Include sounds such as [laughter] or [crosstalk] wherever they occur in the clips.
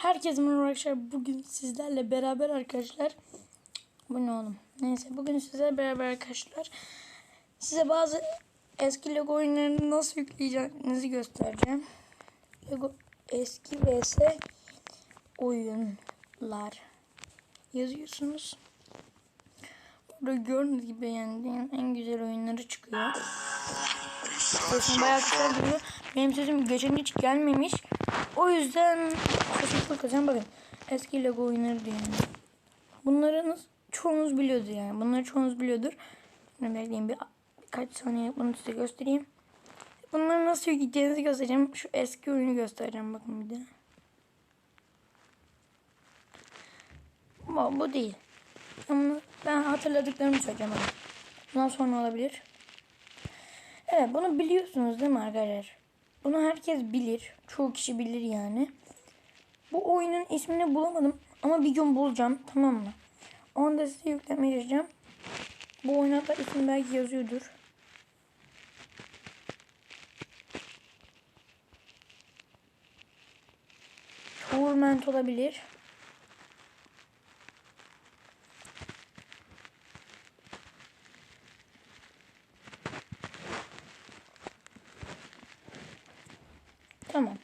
Herkese merhaba arkadaşlar. Bugün sizlerle beraber arkadaşlar. Bu ne oğlum? Neyse bugün sizlerle beraber arkadaşlar. Size bazı eski Lego oyunlarını nasıl yükleyeceğinizi göstereceğim. Lego eski vs oyunlar yazıyorsunuz. Burada gördüğünüz gibi yani en güzel oyunları çıkıyor. Sesim bayağı güzel duruyor. Benim sesim geçen hiç gelmemiş. O yüzden çok güzel. Bakın eski Lego oyunları diyor yani. Bunları çoğunuz biliyordu yani. Bunları çoğunuz biliyordur. Şimdi bekleyin bir birkaç saniye bunu size göstereyim. Bunları nasıl yükleyeceğinizi göstereceğim. Şu eski oyunu göstereceğim bakın bir de. Bu, bu değil. Ama ben hatırladıklarımı söyleyeceğim. Bakın. Bundan sonra olabilir. Evet bunu biliyorsunuz değil mi arkadaşlar? Bunu herkes bilir. Çoğu kişi bilir yani. Bu oyunun ismini bulamadım ama bir gün bulacağım tamam mı? Onu da size yüklemeye çalışacağım. Bu oyuna da isim belki yazıyordur. Tournament olabilir. Tamam.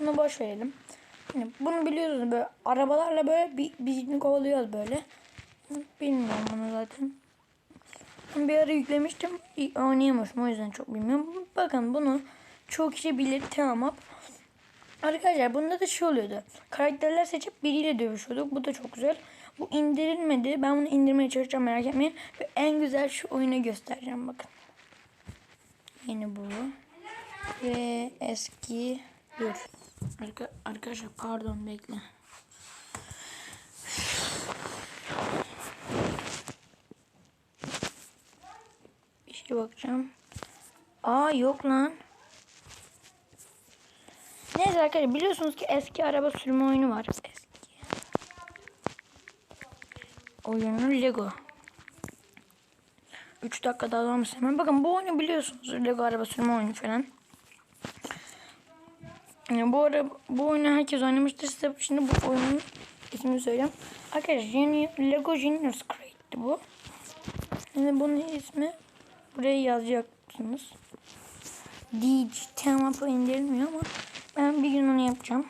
Bunu boş verelim. Yani bunu biliyorsunuz böyle arabalarla böyle bir, birini kovalıyoruz böyle. Bilmiyorum bunu zaten. Bir ara yüklemiştim. Oynayamamışım o yüzden çok bilmiyorum. Bakın bunu çoğu kişi bilir tamam. Arkadaşlar bunda da şey oluyordu. Karakterler seçip biriyle dövüşüyorduk. Bu da çok güzel. Bu indirilmedi. Ben bunu indirmeye çalışacağım merak etmeyin. Ve en güzel şu oyunu göstereceğim bakın. Yeni bu. Ve eski dur. Arka, arkadaşlar pardon bekle. Bir şey bakacağım. Aa yok lan. Neyse arkadaşlar biliyorsunuz ki eski araba sürme oyunu var. Eski. Oyunu Lego. 3 dakika daha olmuş hemen. Bakın bu oyunu biliyorsunuz. Lego araba sürme oyunu falan. Yani bu ara bu oyunu herkes oynamıştır. Size şimdi bu oyunun ismini söyleyeyim. Arkadaşlar yeni Lego Juniors Crate'ti bu. Şimdi bunun ismi buraya yazacaksınız. DJ Temap'ı indirilmiyor ama ben bir gün onu yapacağım.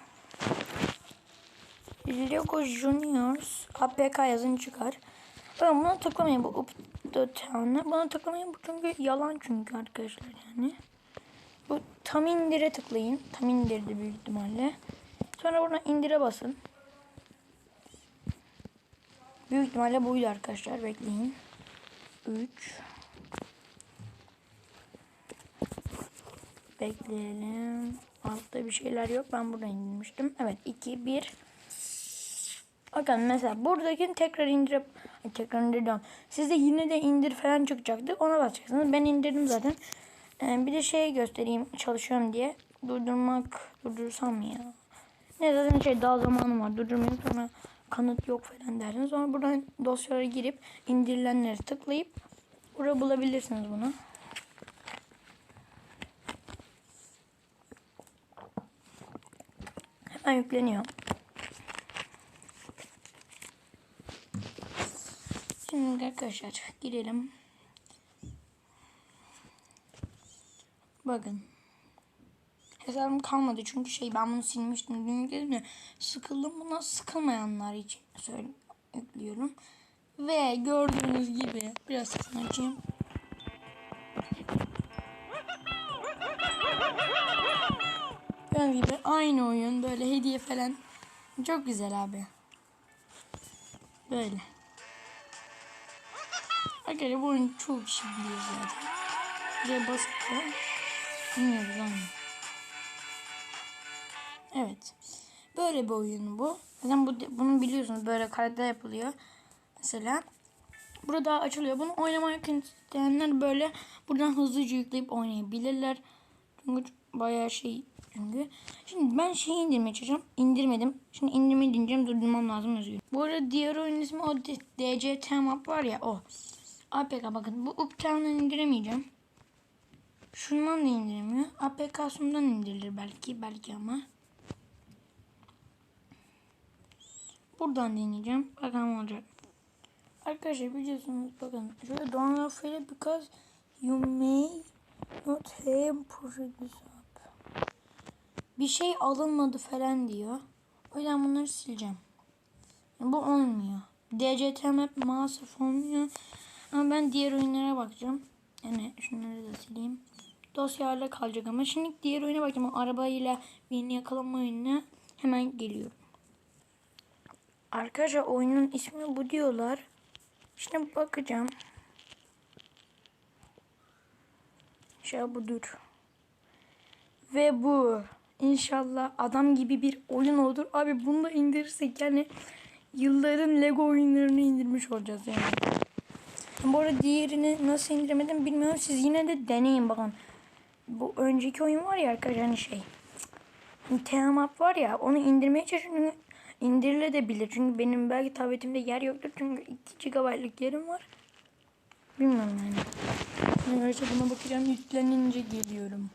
Lego Juniors APK yazın çıkar. Bakın buna tıklamayın bu up the town'a. Buna tıklamayın bu çünkü yalan çünkü arkadaşlar yani. Bu tam indire tıklayın. Tam indirdi büyük ihtimalle. Sonra buradan indire basın. Büyük ihtimalle buydu arkadaşlar. Bekleyin. 3 Bekleyelim. Altta bir şeyler yok. Ben buradan indirmiştim. Evet. 2 1 Bakın mesela buradakini tekrar indirip tekrar indirdim. Sizde yine de indir falan çıkacaktı. Ona basacaksınız. Ben indirdim zaten. Ee, bir de şey göstereyim çalışıyorum diye. Durdurmak durdursam ya? Ne zaten şey daha zamanım var. Durdurmayayım sonra kanıt yok falan dersiniz. Sonra buradan dosyalara girip indirilenleri tıklayıp burada bulabilirsiniz bunu. Hemen yükleniyor. Şimdi arkadaşlar girelim. Bakın. Hesabım kalmadı çünkü şey ben bunu silmiştim. Dün yükledim de sıkıldım buna sıkılmayanlar için söyle yüklüyorum. Ve gördüğünüz gibi biraz sesini açayım. Gördüğünüz gibi aynı oyun böyle hediye falan. Çok güzel abi. Böyle. Arkadaşlar bu oyunu çok kişi biliyor zaten. Buraya basıp bilmiyoruz ama. Evet. Böyle bir oyun bu. Zaten bu, bunu biliyorsunuz böyle karakter yapılıyor. Mesela burada açılıyor. Bunu oynamak isteyenler böyle buradan hızlıca yükleyip oynayabilirler. Çünkü bayağı şey çünkü. Şimdi ben şeyi indirmeye çalışacağım. İndirmedim. Şimdi indirmeyi deneyeceğim. Durdurmam lazım özür Bu arada diğer oyun ismi o DC Temap var ya o. APK bakın bu Uptown'dan indiremeyeceğim. Şundan da indiremiyor. APK indirilir belki belki ama. buradan deneyeceğim. Bakalım olacak. Arkadaşlar biliyorsunuz bakın şöyle download failed because you may not have procedures up. Bir şey alınmadı falan diyor. O yüzden bunları sileceğim. Bu olmuyor. DCT map maalesef olmuyor. Ama ben diğer oyunlara bakacağım. Yani şunları da sileyim. Dosyalarla kalacak ama şimdi diğer oyuna bakacağım. Arabayla birini yakalama oyununa hemen geliyorum. Arkadaşlar oyunun ismi bu diyorlar. Şimdi bakacağım. İnşallah budur. Ve bu. İnşallah adam gibi bir oyun olur. Abi bunu da indirirsek yani yılların Lego oyunlarını indirmiş olacağız yani. Bu arada diğerini nasıl indiremedim bilmiyorum. Siz yine de deneyin bakın. Bu önceki oyun var ya arkadaşlar hani şey. Hani var ya onu indirmeye çalışıyorum. İndirilebilir. Çünkü benim belki tabletimde yer yoktur. Çünkü 2 GB'lık yerim var. Bilmiyorum yani. Ben öyleyse buna bakacağım. Yüklenince geliyorum.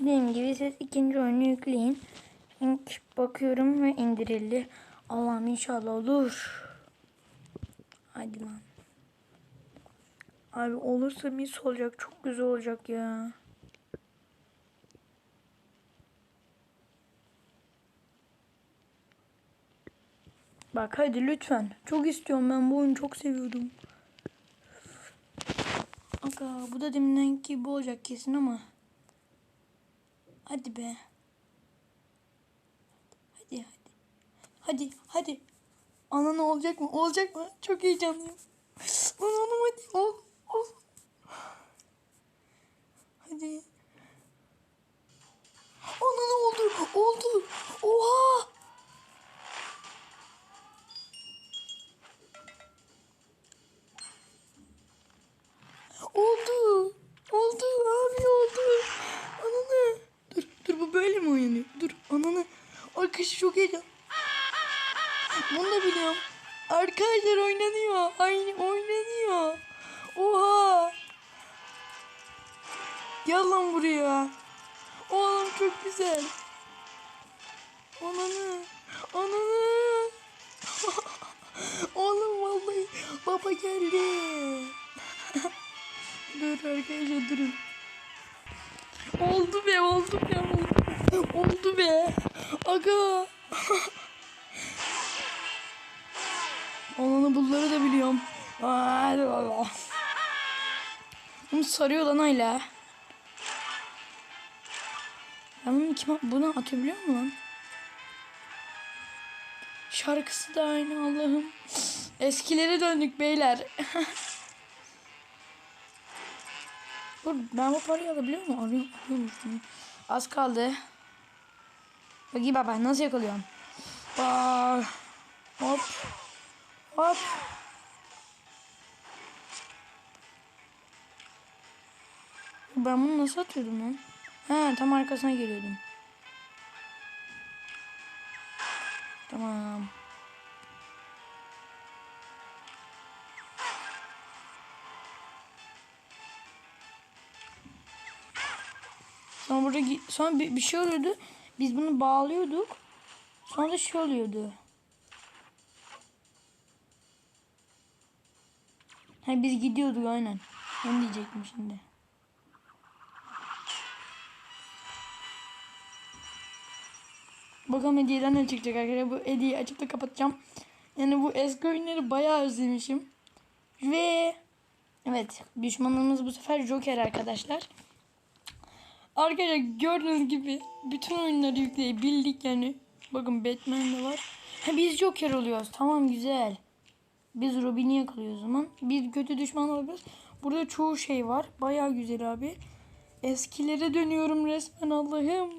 Dediğim gibi siz ikinci oyunu yükleyin. İlk bakıyorum ve indirildi. Allah'ım inşallah olur. Hadi lan. Abi olursa mis olacak. Çok güzel olacak ya. Bak hadi lütfen. Çok istiyorum ben bu oyunu çok seviyordum. Aga bu da deminenki bu olacak kesin ama. Hadi be. Hadi hadi. Hadi hadi. Ananı olacak mı? Olacak mı? Çok heyecanlıyım. Ananım hadi ol. Ol. Hadi. Ananı oldu. Oldu. Oha. Arkadaşlar oynanıyor. Aynı oynanıyor. Oha. Gel lan buraya. Oğlum çok güzel. Ananı. Ananı. [laughs] Oğlum vallahi baba geldi. [laughs] Dur arkadaşlar durun. Oldu be oldu be oldu. Oldu be. Aga. [laughs] bunları da biliyorum. Hadi baba. Bunu sarıyor lan hala. Ben bunu kime buna atabiliyor mu lan? Şarkısı da aynı Allah'ım. Eskilere döndük beyler. [laughs] Dur ben bu parayı alabiliyor muyum? Alıyorum, alıyormuşum. Az kaldı. Bakayım baba nasıl yakalıyorum? Aa, hop. Hop. Ben bunu nasıl atıyordum lan? Ha tam arkasına geliyordum. Tamam. Sonra burada sonra bir, bir şey oluyordu. Biz bunu bağlıyorduk. Sonra da şey oluyordu. Ha biz gidiyorduk aynen. Ben diyecektim şimdi. Bakalım hediyeden ne çıkacak arkadaşlar. Bu hediyeyi açıp da kapatacağım. Yani bu eski oyunları bayağı özlemişim. Ve evet düşmanımız bu sefer Joker arkadaşlar. Arkadaşlar gördüğünüz gibi bütün oyunları yükleyebildik yani. Bakın Batman de var. Ha, biz Joker oluyoruz. Tamam güzel. Biz Robin'i yakalıyoruz o zaman. Biz kötü düşman oluyoruz. Burada çoğu şey var. Bayağı güzel abi. Eskilere dönüyorum resmen Allah'ım.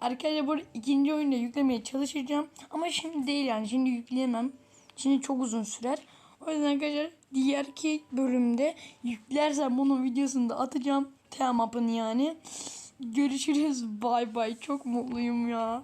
Arkadaşlar bu ikinci oyunda yüklemeye çalışacağım. Ama şimdi değil yani. Şimdi yükleyemem. Şimdi çok uzun sürer. O yüzden arkadaşlar diğerki bölümde yüklersem bunun videosunu da atacağım. Teamap'ın yani. Görüşürüz. Bay bay. Çok mutluyum ya.